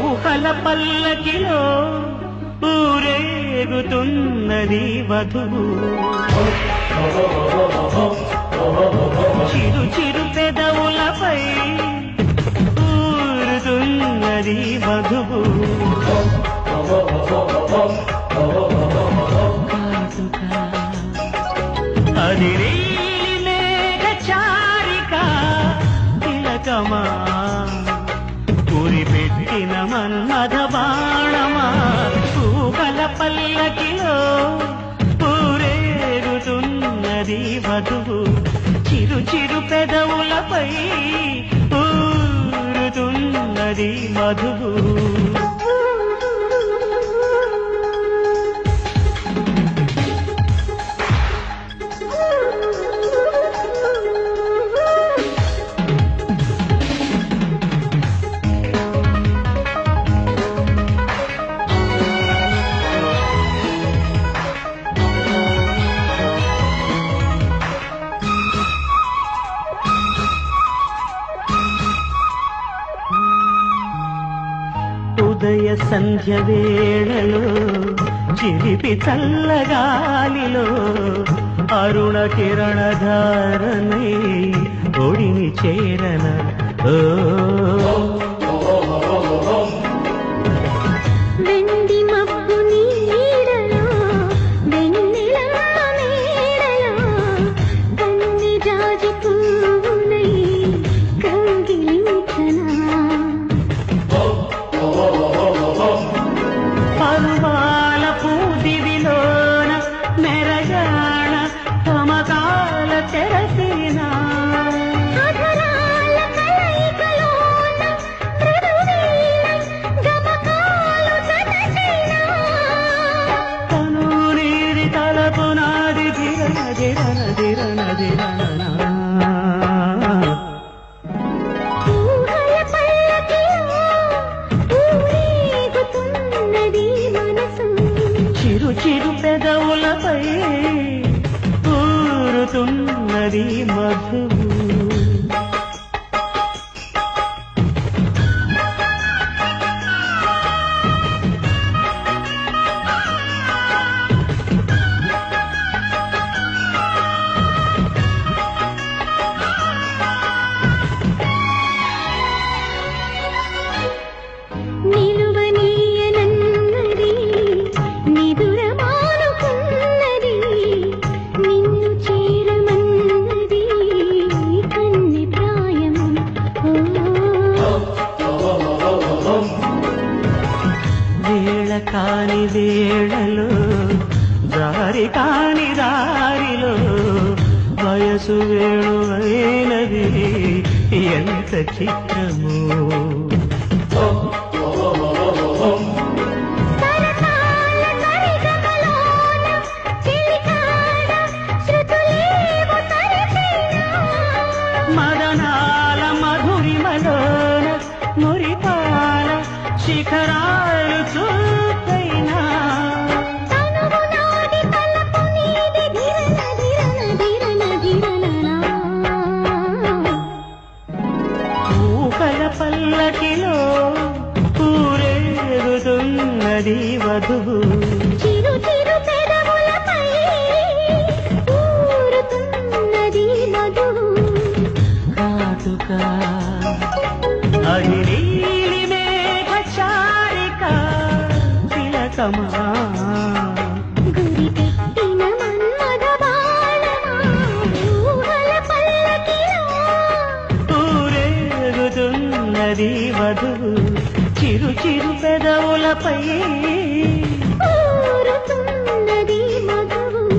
ఊహల పల్లకిలో ఊరేగుతున్నది వధువు. చిరు చిరు పెదవులపై ఊరుతున్నది వధువు. కాదుగా తిలకమా పెట్టిన మన్మథ బాణమా? పూకల పల్లకిలో ఊరేగుతున్నది వధువు. చిరు చిరు పెదవులపై ఊరుతున్నది మధువు ఉదయ సంధ్య వేళలో చిలిపి చల్లగాలిలో అరుణ కిరణ ధారణై ఒడిని చేరన. ఓ చిరు చిరు పెదవులపై ఊరుతున్నది మధువు. వేళ కాని వేళలో దారి కాని దారిలో వయసు వేణువైనది ఎంత చిత్రము. మదనాల మధురిమలోన మురిపాల శిఖరా ఊరేగుతున్నది వధువు. చిరు చిరు పెదవులపై ఊరుతున్నది మధువు. కాటుక అది నీలి మేఘ చారిక తిలకమా. గురి పెట్టిన మన్మథ బాణమా ఊహల పల్లకిలో. ఊరేగుతున్నది వధువు. చిరు చిరు పెదవులపై మగవు